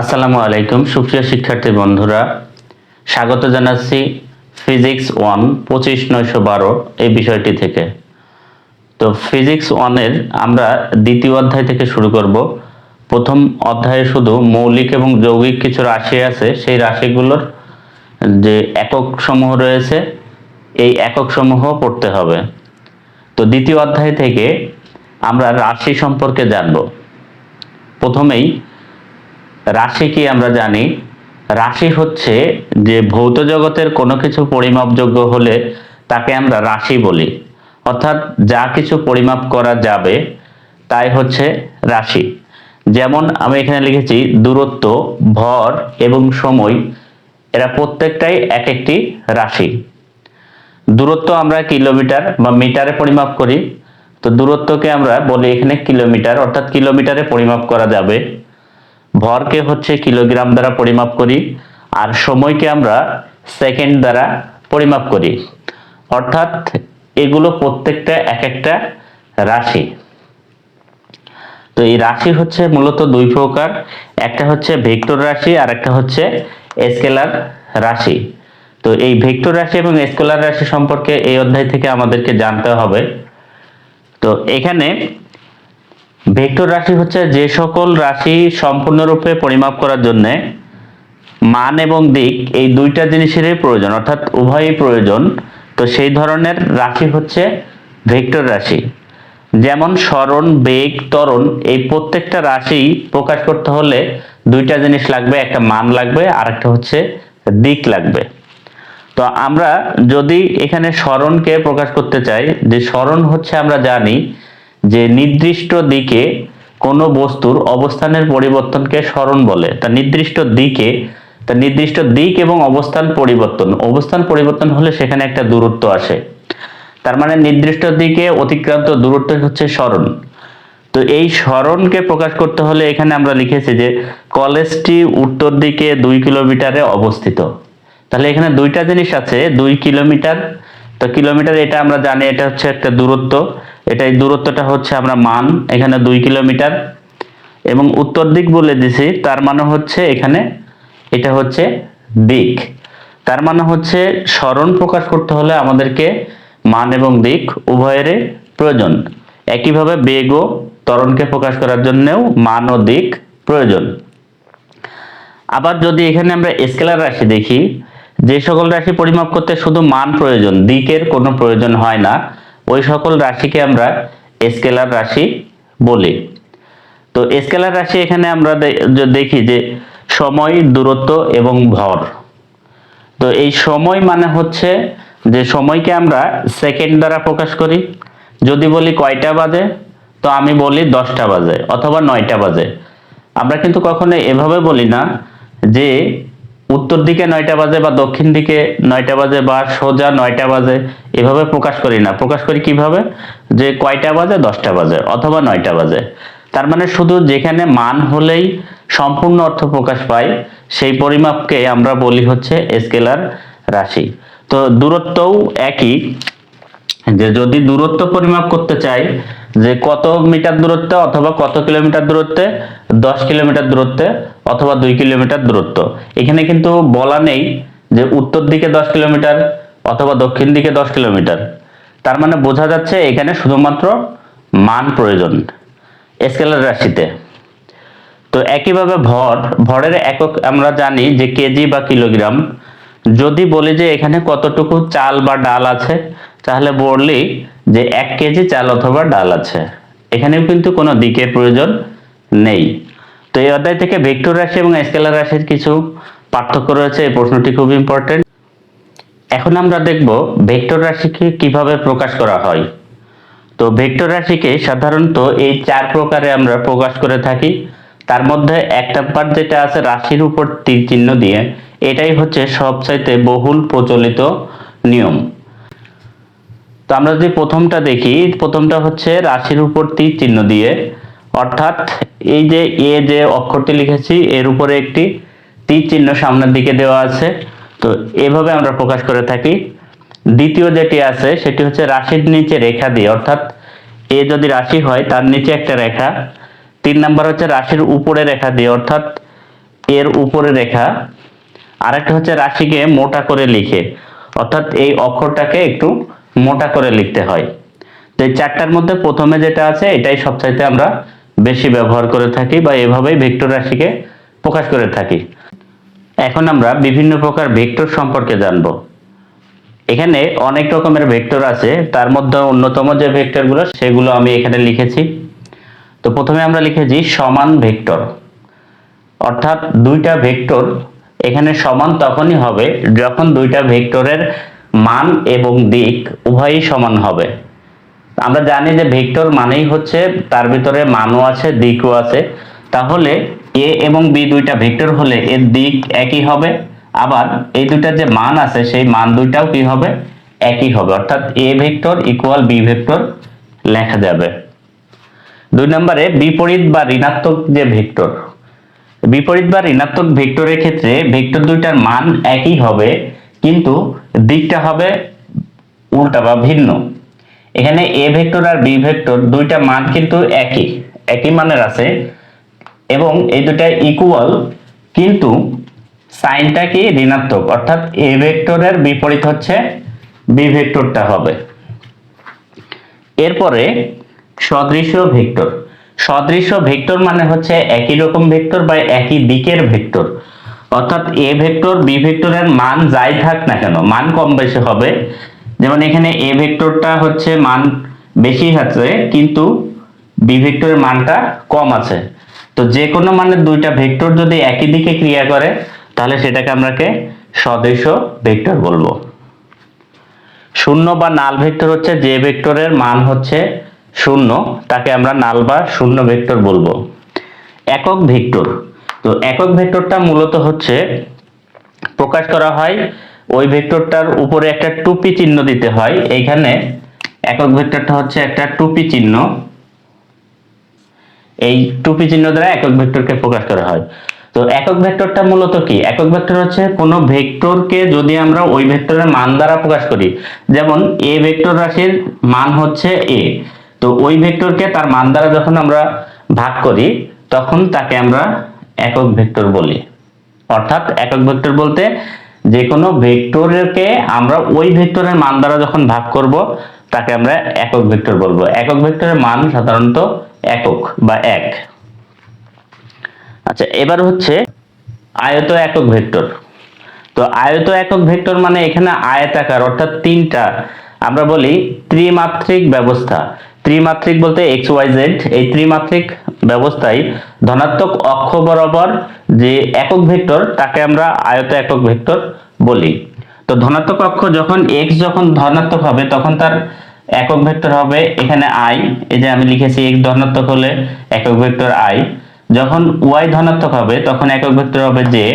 আসসালামু আলাইকুম, সুপ্রিয় শিক্ষার্থী বন্ধুরা। স্বাগত জানাচ্ছি ফিজিক্স ওয়ান পঁচিশ নয়শো বারো এই বিষয়টি থেকে। তো ফিজিক্স ওয়ানের আমরা দ্বিতীয় অধ্যায় থেকে শুরু করব। প্রথম অধ্যায়ে শুধু মৌলিক এবং যৌগিক কিছু রাশি আছে, সেই রাশিগুলোর যে একক সমূহ রয়েছে, এই একক সমূহ পড়তে হবে। তো দ্বিতীয় অধ্যায় থেকে আমরা রাশি সম্পর্কে জানব। প্রথমেই রাশি কি আমরা জানি? রাশি হচ্ছে যে ভৌত জগতের কোনো কিছু পরিমাপযোগ্য হলে তাকে আমরা রাশি বলি। অর্থাৎ যা কিছু পরিমাপ করা যাবে তাই হচ্ছে রাশি। যেমন আমি এখানে লিখেছি, দূরত্ব, ভর এবং সময়, এরা প্রত্যেকটাই এক একটি রাশি। দূরত্ব আমরা কিলোমিটার বা মিটারে পরিমাপ করি। তো দূরত্বকে আমরা বলি এখানে কিলোমিটার, অর্থাৎ কিলোমিটারে পরিমাপ করা যাবে। ভরকে হচ্ছে কিলোগ্রাম দ্বারা পরিমাপ করি আর সময়কে আমরা সেকেন্ড দ্বারা পরিমাপ করি। অর্থাৎ এগুলো প্রত্যেকটা এক একটা রাশি। তো এই রাশি হচ্ছে মূলত দুই প্রকার, একটা হচ্ছে ভেক্টর রাশি আর একটা হচ্ছে স্কেলার রাশি। তো এই ভেক্টর রাশি এবং স্কেলার রাশি সম্পর্কে এই অধ্যায় থেকে আমাদেরকে জানতে হবে। তো এখানে ভেক্টর রাশি হচ্ছে যে সকল রাশি সম্পূর্ণরূপে পরিমাপ করার জন্য মান এবং দিক এই দুইটা জিনিসেরই প্রয়োজন, অর্থাৎ উভয়ই প্রয়োজন। তো সেই ধরনের রাশি হচ্ছে ভেক্টর রাশি। যেমন স্মরণ, বেগ, ত্বরণ, এই প্রত্যেকটা রাশি প্রকাশ করতে হলে দুইটা জিনিস লাগবে, একটা মান লাগবে আর একটা হচ্ছে দিক লাগবে। তো আমরা যদি এখানে স্মরণকে প্রকাশ করতে চাই, যে স্মরণ হচ্ছে আমরা জানি যে নির্দিষ্ট দিকে কোনো বস্তুর অবস্থানের পরিবর্তনকে স্মরণ বলে। তা নির্দিষ্ট দিকে, তা নির্দিষ্ট দিক এবং অবস্থান পরিবর্তন। অবস্থান পরিবর্তন হলে সেখানে একটা দূরত্ব আসে। তার মানে নির্দিষ্ট দিকে অতিক্রান্ত দূরত্ব হচ্ছে স্মরণ। তো এই স্মরণকে প্রকাশ করতে হলে এখানে আমরা লিখেছি যে কলেজটি উত্তর দিকে দুই কিলোমিটারে অবস্থিত। তাহলে এখানে দুইটা জিনিস আছে, দুই কিলোমিটার। তো কিলোমিটার এটা আমরা জানি, এটা হচ্ছে একটা দূরত্ব। এটা এই দূরত্বটা হচ্ছে আমরা মান, এখানে দুই কিলোমিটার। এবং উত্তর দিক বলে দিছি, তার মানে হচ্ছে এখানে এটা হচ্ছে দিক। তার মানে হচ্ছে স্মরণ প্রকাশ করতে হলে আমাদেরকে মান এবং দিক উভয়ের প্রয়োজন। একইভাবে বেগ ও ত্বরণকে প্রকাশ করার জন্যও মান ও দিক প্রয়োজন। আবার যদি এখানে আমরা স্কেলার রাশি দেখি, যে সকল রাশি পরিমাপ করতে শুধু মান প্রয়োজন, দিকের কোনো প্রয়োজন হয় না। ওই সকল রাশিকে আমরা স্কেলার রাশি বলি। তো স্কেলার রাশি এখানে আমরা দেখি যে সময়, দূরত্ব এবং ভর। তো এই সময় মানে হচ্ছে যে সময়কে আমরা সেকেন্ড দ্বারা প্রকাশ করি। যদি বলি কয়টা বাজে, তো আমি বলি দশটা বাজে অথবা নয়টা বাজে। আমরা কিন্তু কখনো এভাবে বলি না যে উত্তর দিকে নয়টা বাজে বা দক্ষিণ দিকে নয়টা বাজে বা সোজা নয়টা বাজে, এভাবে প্রকাশ করি না। প্রকাশ করি কীভাবে? যে কয়টা বাজে? দশটা বাজে অথবা নয়টা বাজে। তার মানে শুধু যেখানে মান হলেই সম্পূর্ণ অর্থ প্রকাশ পায় সেই পরিমাপকে আমরা বলি হচ্ছে স্কেলার রাশি। তো দূরত্বও একই যে যদি দূরত্ব পরিমাপ করতে চাই, যে কত মিটার দূরত্বে অথবা কত কিলোমিটার দূরত্বে, দশ কিলোমিটার দূরত্বে অথবা দুই কিলোমিটার দূরত্ব। এখানে কিন্তু বলা নেই যে উত্তর দিকে দশ কিলোমিটার অথবা দক্ষিণ দিকে দশ কিলোমিটার। তার মানে বোঝা যাচ্ছে এখানে শুধুমাত্র মান প্রয়োজন স্কেলার রাশিতে। তো একইভাবে ভর, ভরের একক আমরা জানি যে কেজি বা কিলোগ্রাম। যদি বলি যে এখানে কতটুকু চাল বা ডাল আছে তাহলে বললি যে এক কেজি চাল অথবা ডাল আছে। এখানেও কিন্তু কোনো দিকের প্রয়োজন নেই। তো এই অধ্যায় থেকে ভেক্টর রাশি এবং স্কেলার রাশির কিছু পার্থক্য রয়েছে, এই প্রশ্নটি খুব ইম্পর্টেন্ট এখন আমরা দেখব ভেক্টর রাশিকে কীভাবে প্রকাশ করা হয়। তো ভেক্টর রাশিকে সাধারণত এই চার প্রকারে আমরা প্রকাশ করে থাকি। তার মধ্যে এক নাম্বার যেটা আছে রাশির উপর তীর চিহ্ন দিয়ে, এটাই হচ্ছে সবচাইতে বহুল প্রচলিত নিয়ম। তো আমরা যদি প্রথমটা দেখি, প্রথমটা হচ্ছে রাশির উপর তীর চিহ্ন দিয়ে। অর্থাৎ এই যে এ যে অক্ষরটি লিখেছি, এর উপরে একটি তীর চিহ্ন সামনের দিকে দেওয়া আছে। তো এভাবে আমরা প্রকাশ করে থাকি। দ্বিতীয় যেটি আছে, সেটি হচ্ছে রাশির নিচে রেখা দিয়ে। অর্থাৎ এ যদি রাশি হয়, তার নিচে একটা রেখা। তিন নাম্বার হচ্ছে রাশির উপরে রেখা দিয়ে, অর্থাৎ এর উপরে রেখা। আরেকটা হচ্ছে রাশিকে মোটা করে লিখে। অর্থাৎ এই অক্ষরটাকে একটু মোটা করে লিখতে হয়। তো এই চারটার মধ্যে প্রথমে যেটা আছে, এটাই সবচাইতে আমরা বেশি ব্যবহার করে থাকি বা এভাবেই ভেক্টর রাশিকে প্রকাশ করে থাকি। এখন আমরা বিভিন্ন প্রকার ভেক্টর সম্পর্কে জানব। এখানে অনেক রকমের ভেক্টর আছে, তার মধ্যে অন্যতম যে ভেক্টরগুলো, সেগুলো আমি এখানে লিখেছি। তো প্রথমে আমরা লিখেছি সমান ভেক্টর। অর্থাৎ দুইটা ভেক্টর এখানে সমান তখনই হবে যখন দুইটা ভেক্টরের মান এবং দিক উভয়ই সমান হবে। আমরা জানি যে ভেক্টর মানেই হচ্ছে তার ভিতরে মানও আছে, দিকও আছে। তাহলে এ এবং বি দুইটা ভেক্টর হলে এর দিক একই হবে। আবার এই দুইটা যে মান আছে, সেই মান দুইটাও কি হবে? একই হবে। অর্থাৎ A vector equal B vector লেখা যাবে। দুই নম্বরে বিপরীত বা ঋণাত্মক যে ভেক্টর। বিপরীত বা ঋণাত্মক ভেক্টরের ক্ষেত্রে ভেক্টর দুইটার মান একই হবে। কিন্তু দিকটা হবে উল্টা বা ভিন্ন। এখানে এ ভেক্টর আর বি ভেক্টর দুইটা মান কিন্তু একই। একই মানের আছে। এবং এই দুটা ইকুয়াল কিন্তু সাইনটা কি ঋণাত্মক? অর্থাৎ এ ভেক্টরের বিপরীত হচ্ছে বি ভেক্টরটা হবে। এরপরে সদৃশ্য ভেক্টর। সদৃশ্য ভেক্টর মানে হচ্ছে একই রকম ভেক্টর বা একই দিকের ভেক্টর। অর্থাৎ এ ভেক্টর বি ভেক্টরের মান যাই থাক না কেন, মান কম বেশি হবে। যেমন এখানে এ ভেক্টরটা হচ্ছে মান বেশি আছে, কিন্তু বি ভেক্টরের মানটা কম আছে। তো যে কোনো মানের দুইটা ভেক্টর যদি একই দিকে ক্রিয়া করে, তাহলে সেটাকে আমরাকে সদৃশ্য ভেক্টর বলব। শূন্য বা নাল ভেক্টর হচ্ছে যে ভেক্টরের মান হচ্ছে শূন্য, তাকে আমরা নাল বা শূন্য ভেক্টর বলব। একক ভেক্টর। তো একক ভেক্টরটা মূলত হচ্ছে প্রকাশ করা হয় ওই ভেক্টরটার উপরে একটা টুপি চিহ্ন দিতে হয়। এইখানে একক ভেক্টরটা হচ্ছে একটা টুপি চিহ্ন। এই টুপি চিহ্ন দ্বারা একক ভেক্টরকে প্রকাশ করা হয়। তো একক ভেক্টরটা মূলত কি? একক ভেক্টর হচ্ছে কোনো ভেক্টরকে যদি আমরা ওই ভেক্টরের মান দ্বারা প্রকাশ করি, যেমন এ ভেক্টর রাশির মান হচ্ছে এ, তো ওই ভেক্টরকে তার মান দ্বারা যখন আমরা ভাগ করি, তখন তাকে আমরা একক ভেক্টর বলি। অর্থাৎ একক ভেক্টর বলতে যে কোনো ভেক্টরকে আমরা ওই ভেক্টরের মান দ্বারা যখন ভাগ করব, তাকে আমরা একক ভেক্টর বলব। একক ভেক্টরের মান সাধারণত একক বা এক। আচ্ছা এবার হচ্ছে আয়ত একক ভেক্টর। তো আয়ত একক ভেক্টর মানে এখানে আয়তাকার, অর্থাৎ তিনটা। আমরা বলি ত্রিমাত্রিক ব্যবস্থা। ত্রিমাত্রিক বলতে এক্স ওয়াই জেড, এই ত্রিমাত্রিক ব্যবস্থায় ধনাত্মক অক্ষ বরাবর যে একক ভেক্টর, তাকে আমরা আয়ত একক ভেক্টর বলি। তো ধনাত্মক অক্ষ যখন এক্স যখন ধনাত্মক হবে, তখন তার একক ভেক্টর হবে এখানে আই এই যে আমি লিখেছি এক্স ধনাত্মক হলে একক ভেক্টর আই যখন ওয়াই ধনাত্মক হবে, তখন একক ভেক্টর হবে জে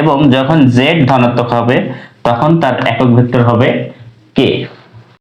এবং যখন জেড ধনাত্মক হবে, তখন তার একক ভেক্টর হবে কে